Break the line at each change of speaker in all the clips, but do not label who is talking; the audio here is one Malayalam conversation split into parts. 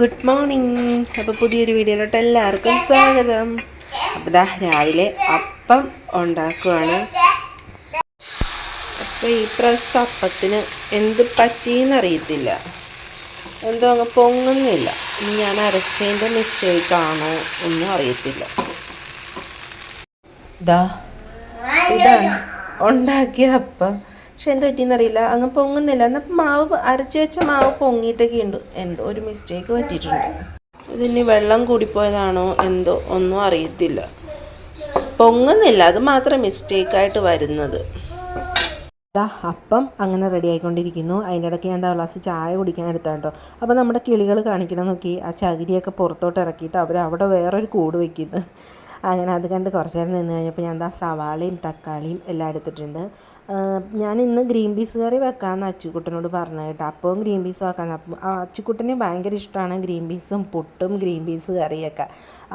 ഗുഡ് മോർണിംഗ് അപ്പോൾ പുതിയൊരു വീഡിയോയിലോട്ട് എല്ലാവർക്കും സ്വാഗതം. അപ്പോൾ ദാ രാവിലെ അപ്പം ഉണ്ടാക്കുവാണ്. അപ്പോൾ ഈ പ്രാവശ്യത്തെ അപ്പത്തിന് എന്ത് പറ്റിയെന്നറിയത്തില്ല എന്തോ അങ്ങ് പൊങ്ങുന്നില്ല. ഇനി ഞാൻ അരച്ചതിന്റെ മിസ്റ്റേക്ക് ആണോ ഒന്നും അറിയത്തില്ല. ദാ ഇതാണ് ഉണ്ടാക്കിയ അപ്പം. പക്ഷെ എന്താ പറ്റിയെന്നറിയില്ല അങ്ങ് പൊങ്ങുന്നില്ല. എന്നാൽ മാവ് അരച്ച് വെച്ച മാവ് പൊങ്ങിയിട്ടൊക്കെ ഉണ്ട്. എന്തോ ഒരു മിസ്റ്റേക്ക് പറ്റിയിട്ടുണ്ട്. ഇതിന് വെള്ളം കൂടിപ്പോയതാണോ എന്തോ ഒന്നും അറിയത്തില്ല. പൊങ്ങുന്നില്ല. അത് മാത്രം മിസ്റ്റേക്കായിട്ട് വരുന്നത്. ദാ അപ്പം അങ്ങനെ റെഡി ആയിക്കൊണ്ടിരിക്കുന്നു. അതിന്റെ ഇടയ്ക്ക് ഞാൻ എന്താ ഗ്ലാസ് ചായ കുടിക്കാൻ എടുത്താൽ കേട്ടോ അപ്പോൾ നമ്മുടെ കിളികൾ കാണിക്കണം നോക്കി. ആ ചകിരിയൊക്കെ പുറത്തോട്ട് ഇറക്കിയിട്ട് അവർ അവിടെ വേറൊരു കൂട് വയ്ക്കുന്നു അങ്ങനെ അത് കണ്ട് കുറച്ച് നേരം നിന്ന് കഴിഞ്ഞപ്പോൾ ഞാൻ എന്താ സവാളയും തക്കാളിയും എല്ലാം എടുത്തിട്ടുണ്ട്. ഞാൻ ഇന്ന് ഗ്രീൻ പീസ് കറി വെക്കാമെന്ന് അച്ചുക്കുട്ടനോട് പറഞ്ഞു കേട്ടോ. അപ്പവും ഗ്രീൻ പീസ് വെക്കാമെന്ന് അപ്പം അച്ചുക്കുട്ടന് ഭയങ്കര ഇഷ്ടമാണ് ഗ്രീൻ പീസും പുട്ടും ഗ്രീൻ പീസ് കറിയൊക്കെ.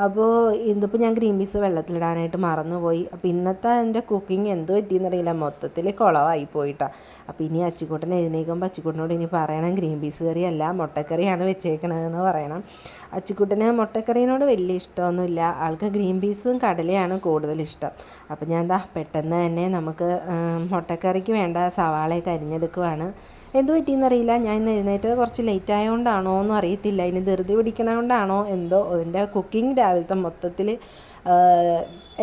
അപ്പോൾ ഇതിപ്പോൾ ഞാൻ ഗ്രീൻ പീസ് വെള്ളത്തിലിടാനായിട്ട് മറന്നുപോയി. അപ്പോൾ ഇന്നത്തെ എന്റെ കുക്കിംഗ് എന്ത് പറ്റിയെന്നറിയില്ല മൊത്തത്തിൽ കുളമായി പോയിട്ടാണ് അപ്പോൾ ഇനി അച്ചുക്കുട്ടൻ എഴുന്നേൽക്കുമ്പോൾ അച്ചുക്കുട്ടനോട് ഇനി പറയണം ഗ്രീൻ പീസ് കറി അല്ല മുട്ടക്കറിയാണ് വെച്ചേക്കണതെന്ന് പറയണം. അച്ചുക്കുട്ടന് മുട്ടക്കറിയോട് വലിയ ഇഷ്ടമൊന്നുമില്ല. ആൾക്ക് ഗ്രീൻ പീസും കടലയാണ് കൂടുതൽ ഇഷ്ടം അപ്പോൾ ഞാൻ എന്താ പെട്ടെന്ന് തന്നെ നമുക്ക് മുട്ടക്കറിക്ക് വേണ്ട സവാളയൊക്കെ അരിഞ്ഞെടുക്കുവാണ്. എന്ത് പറ്റിയെന്നറിയില്ല. ഞാൻ ഇന്ന് എഴുന്നേറ്റ് കുറച്ച് ലേറ്റ് ആയതുകൊണ്ടാണോ എന്നും അറിയത്തില്ല. ഇനി ധൃതി പിടിക്കണതുകൊണ്ടാണോ എന്തോ അതിന്റെ കുക്കിംഗ് രാവിലത്തെ മൊത്തത്തിൽ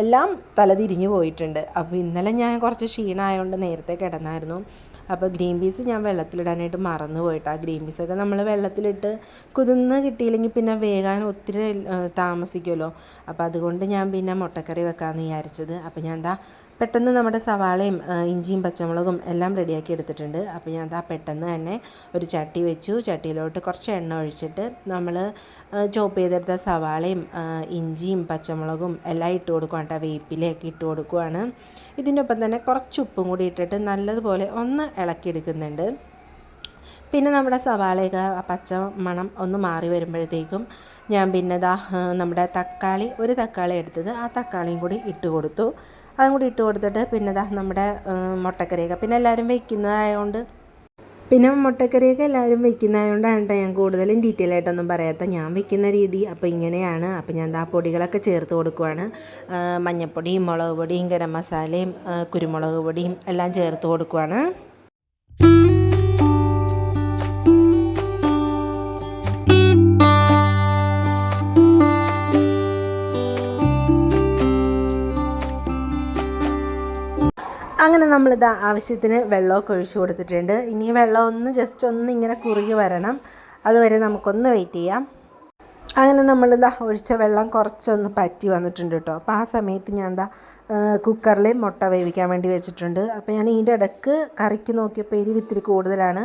എല്ലാം തലതിരിഞ്ഞു പോയിട്ടുണ്ട്. അപ്പോൾ ഇന്നലെ ഞാൻ കുറച്ച് ക്ഷീണമായതുകൊണ്ട് നേരത്തെ കിടന്നായിരുന്നു. അപ്പോൾ ഗ്രീൻ പീസ് ഞാൻ വെള്ളത്തിലിടാനായിട്ട് മറന്നു പോയിട്ട്. ആ ഗ്രീൻ പീസൊക്കെ നമ്മൾ വെള്ളത്തിലിട്ട് കുതിർന്ന് കിട്ടിയില്ലെങ്കിൽ പിന്നെ വേകാൻ ഒത്തിരി താമസിക്കുമല്ലോ. അപ്പോൾ അതുകൊണ്ട് ഞാൻ പിന്നെ മുട്ടക്കറി വെക്കാമെന്ന് വിചാരിച്ചത്. അപ്പോൾ ഞാൻ എന്താ പെട്ടെന്ന് നമ്മുടെ സവാളയും ഇഞ്ചിയും പച്ചമുളകും എല്ലാം റെഡിയാക്കി എടുത്തിട്ടുണ്ട്. അപ്പോൾ ഞാൻ അതാ പെട്ടെന്ന് തന്നെ ഒരു ചട്ടി വെച്ചു. ചട്ടിയിലോട്ട് കുറച്ച് എണ്ണ ഒഴിച്ചിട്ട് നമ്മൾ ചോപ്പ് ചെയ്തെടുത്ത സവാളയും ഇഞ്ചിയും പച്ചമുളകും എല്ലാം ഇട്ട് കൊടുക്കുകയാണ് കേട്ടോ. വേപ്പിലയൊക്കെ ഇട്ട് കൊടുക്കുകയാണ് ഇതിന്റെ ഒപ്പം തന്നെ കുറച്ച് ഉപ്പും കൂടി ഇട്ടിട്ട് നല്ലതുപോലെ ഒന്ന് ഇളക്കിയെടുക്കുന്നുണ്ട്. പിന്നെ നമ്മുടെ സവാളയൊക്കെ പച്ച മണം ഒന്ന് മാറി വരുമ്പോഴത്തേക്കും ഞാൻ പിന്നെ ദാ നമ്മുടെ തക്കാളി ഒരു തക്കാളി എടുത്തത് ആ തക്കാളിയും കൂടി ഇട്ട് കൊടുത്തു. അതും കൂടി ഇട്ട് കൊടുത്തിട്ട് പിന്നെ ഇതാ നമ്മുടെ മുട്ടക്കറിയൊക്കെ. പിന്നെ എല്ലാവരും വയ്ക്കുന്നതായതുകൊണ്ട് പിന്നെ മുട്ടക്കറിയൊക്കെ എല്ലാവരും വെക്കുന്നതുകൊണ്ടാണ് കേട്ടോ ഞാൻ കൂടുതലും ഡീറ്റെയിൽ ആയിട്ടൊന്നും പറയാത്ത ഞാൻ വെക്കുന്ന രീതി അപ്പോൾ ഇങ്ങനെയാണ്. അപ്പോൾ ഞാൻ ആ പൊടികളൊക്കെ ചേർത്ത് കൊടുക്കുവാണ്. മഞ്ഞൾപ്പൊടിയും മുളക് പൊടിയും ഗരം മസാലയും കുരുമുളക് പൊടിയും എല്ലാം ചേർത്ത് കൊടുക്കുവാണ്. അങ്ങനെ നമ്മളിത് ആവശ്യത്തിന് വെള്ളമൊക്കെ ഒഴിച്ചു കൊടുത്തിട്ടുണ്ട്. ഇനി വെള്ളം ഒന്ന് ജസ്റ്റ് ഒന്ന് ഇങ്ങനെ കുറുകി വരണം. അതുവരെ നമുക്കൊന്ന് വെയിറ്റ് ചെയ്യാം. അങ്ങനെ നമ്മളിതാ ഒഴിച്ച വെള്ളം കുറച്ചൊന്ന് പറ്റി വന്നിട്ടുണ്ട് കേട്ടോ അപ്പോൾ ആ സമയത്ത് ഞാൻ എന്താ കുക്കറിൽ മുട്ട വേവിക്കാൻ വേണ്ടി വെച്ചിട്ടുണ്ട്. അപ്പോൾ ഞാൻ ഇതിന്റെ ഇടയ്ക്ക് കറിക്ക് നോക്കിയപ്പോൾ എരിവ് ഇത്തിരി കൂടുതലാണ്.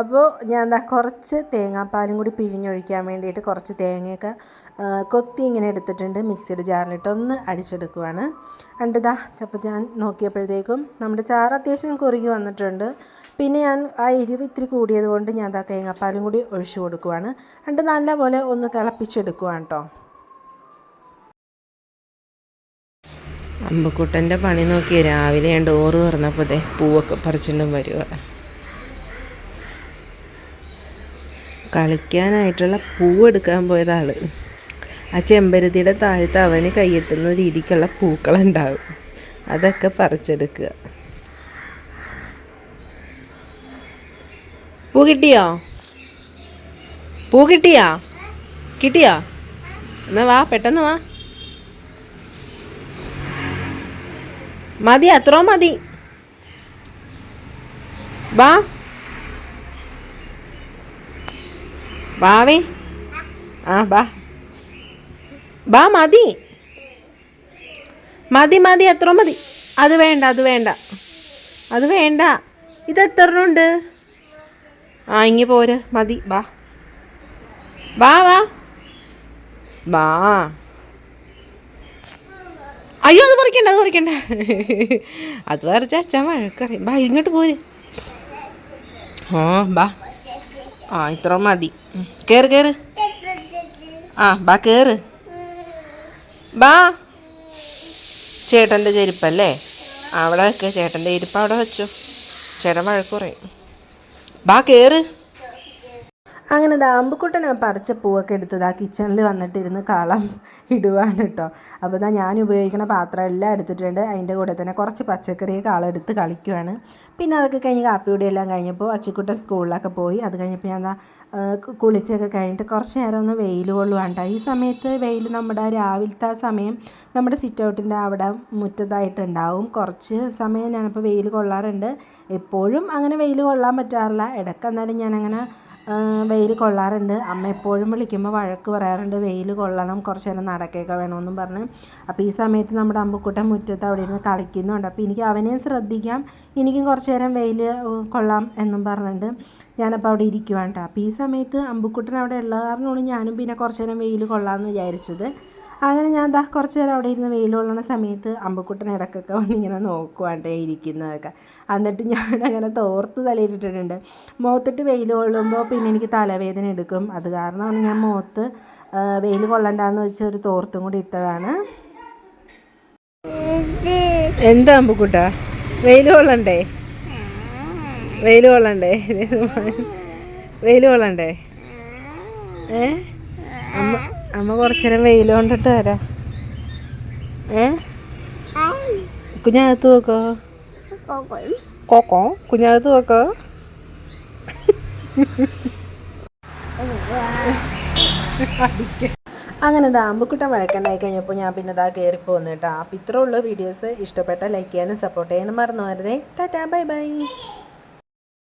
അപ്പോൾ ഞാൻ എന്താ കുറച്ച് തേങ്ങാപ്പാലും കൂടി പിഴിഞ്ഞൊഴിക്കാൻ വേണ്ടിയിട്ട് കുറച്ച് തേങ്ങയൊക്കെ കൊത്തി ഇങ്ങനെ എടുത്തിട്ടുണ്ട് മിക്സിയുടെ ജാറിലിട്ട് ഒന്ന് അടിച്ചെടുക്കുവാണ്. അണ്ടിതാ അപ്പോൾ ഞാൻ നോക്കിയപ്പോഴത്തേക്കും നമ്മുടെ ചാറ് അത്യാവശ്യം കുറുകി വന്നിട്ടുണ്ട്. പിന്നെ ഞാൻ ആ എരിവ് ഇത്തിരി കൂടിയത് കൊണ്ട് ഞാൻ ആ തേങ്ങാപ്പാലും കൂടി ഒഴിച്ചു കൊടുക്കുവാണ്. എന്നിട്ട് നല്ലപോലെ ഒന്ന് തിളപ്പിച്ചെടുക്കുവാണ് കേട്ടോ അമ്പക്കുട്ടന്റെ പണി നോക്കി രാവിലെ ഞാൻ ഡോറ് തുറന്നപ്പോൾ പൂവൊക്കെ പറിച്ചിട്ടും വരുക കളിക്കാനായിട്ടുള്ള പൂവെടുക്കാൻ പോയതാൾ. ആ ചെമ്പരത്തിയുടെ താഴത്ത് അവന് കയ്യെത്തുന്ന രീതിക്കുള്ള പൂക്കളുണ്ടാവും. അതൊക്കെ പറിച്ചെടുക്കുക. പൂ കിട്ടിയോ? പൂ കിട്ടിയാ? കിട്ടിയോ? എന്നാ വാ പെട്ടെന്ന് വാ. മതി അത്രോ മതി. വാ. വാവേ. ആ ബാ ബാ മതി. മതി മതി അത്ര മതി. അത് വേണ്ട അത് വേണ്ട. അത് വേണ്ട. ഇത് എത്രണ്ട് ആ ഇങ്ങി പോര്. മതി വാ. വാ വാ. വാ. അയ്യോ അത് പറിക്കണ്ട അത് പറിക്കണ്ട. അത് പറിച്ച അച്ഛൻ ബാ ഇങ്ങോട്ട് പോര്. ആ ബാ. ആ ഇത്ര മതി. കേറ് കേറ്. ആ ബാ കേറ്. ബാ. ചേട്ടന്റെ ചെരുപ്പല്ലേ? അവിടെ വെക്കുക ചേട്ടന്റെ ചെരുപ്പ് അവിടെ വെച്ചു. ചേട്ടൻ വഴക്കുറയും ബാ കയറ് അങ്ങനെ ദാമ്പുക്കുട്ടൻ ആ പറിച്ച പൂവൊക്കെ എടുത്തത് ആ കിച്ചണിൽ വന്നിട്ടിരുന്ന് കളം ഇടുവാണ് കേട്ടോ അപ്പോൾ ഇതാ ഞാൻ ഉപയോഗിക്കുന്ന പാത്രം എല്ലാം എടുത്തിട്ടുണ്ട്. അതിന്റെ കൂടെ തന്നെ കുറച്ച് പച്ചക്കറി കളം എടുത്ത് കളിക്കുവാണ്. പിന്നെ അതൊക്കെ കഴിഞ്ഞ് കാപ്പിയുടെ എല്ലാം കഴിഞ്ഞപ്പോൾ അച്ചിക്കുട്ടൻ സ്കൂളിലൊക്കെ പോയി. അത് കഴിഞ്ഞപ്പോൾ ഞാൻ കുളിച്ചൊക്കെ കഴിഞ്ഞിട്ട് കുറച്ച് നേരം ഒന്ന് വെയിൽ കൊള്ളുവാണ്ട ഈ സമയത്ത് വെയിൽ നമ്മുടെ രാവിലത്തെ സമയം നമ്മുടെ സിറ്റ് ഔട്ടിന്റെ അവിടെ മുറ്റത്തായിട്ടുണ്ടാവും കുറച്ച് സമയം ഞാനിപ്പോൾ വെയിൽ കൊള്ളാറുണ്ട്. എപ്പോഴും അങ്ങനെ വെയിൽ കൊള്ളാൻ പറ്റാറില്ല. ഇടയ്ക്ക് എന്നാലും ഞാനങ്ങനെ വെയിൽ കൊള്ളാറുണ്ട്. അമ്മ എപ്പോഴും വിളിക്കുമ്പോൾ വഴക്ക് പറയാറുണ്ട്. വെയിൽ കൊള്ളണം കുറച്ച് നേരം നടക്കുകയൊക്കെ വേണമെന്നും പറഞ്ഞ്. അപ്പോൾ ഈ സമയത്ത് നമ്മുടെ അമ്പുക്കുട്ടൻ മുറ്റത്ത് അവിടെ ഇരുന്ന് കളിക്കുന്നുണ്ട്. അപ്പോൾ എനിക്ക് അവനെയും ശ്രദ്ധിക്കാം. എനിക്കും കുറച്ച് നേരം വെയിൽ കൊള്ളാം എന്നും പറഞ്ഞിട്ട് ഞാനപ്പോൾ അവിടെ ഇരിക്കുവാണ് കേട്ടോ അപ്പോൾ ഈ സമയത്ത് അമ്പുക്കുട്ടൻ അവിടെ ഉള്ള കാരണമാണ് ഞാനും പിന്നെ കുറച്ച് നേരം വെയിൽ കൊള്ളാമെന്ന് വിചാരിച്ചത്. അങ്ങനെ ഞാൻ ദാ കുറച്ച് നേരം അവിടെ ഇരുന്ന് വെയിലുള്ള സമയത്ത് അമ്പക്കുട്ടൻ ഇടക്കൊക്കെ വന്നിങ്ങനെ നോക്കുവാണ്ടേ ഇരിക്കുന്നതൊക്കെ. എന്നിട്ട് ഞാൻ അങ്ങനെ തോർത്ത് തലയിട്ടിട്ടുണ്ട്. മുഖത്തിട്ട് വെയിൽ കൊള്ളുമ്പോൾ പിന്നെ എനിക്ക് തലവേദന എടുക്കും. അത് കാരണമാണ് ഞാൻ മുഖത്ത് വെയിൽ കൊള്ളണ്ടെന്ന് വെച്ച് ഒരു തോർത്തും കൂടി ഇട്ടതാണ്. എന്താ അമ്പുക്കുട്ട? വെയിൽ കൊള്ളണ്ടേ? വെയിൽ കൊള്ളണ്ടേ? വെയിൽ കൊള്ളണ്ടേ? ഏ? അമ്മ അമ്മ കുറച്ചു നേരം വെയിൽ കൊണ്ടിട്ട് വരാം. ഏ? കുഞ്ഞകത്ത് നോക്കോ കോക്കോ കുഞ്ഞകത്ത് നോക്കോ അങ്ങനെ ദാമ്പുക്കുട്ട വഴക്കുണ്ടായി കഴിഞ്ഞപ്പോൾ ഞാൻ പിന്നെ ഇതാ കയറി പോകുന്നു കേട്ടോ. അപ്പോൾ ഇത്രയുള്ള വീഡിയോസ്. ഇഷ്ടപ്പെട്ട ലൈക്ക് ചെയ്യാനും സപ്പോർട്ട് ചെയ്യാനും മറന്നു വരുന്നേ ടാറ്റാ ബൈ ബൈ.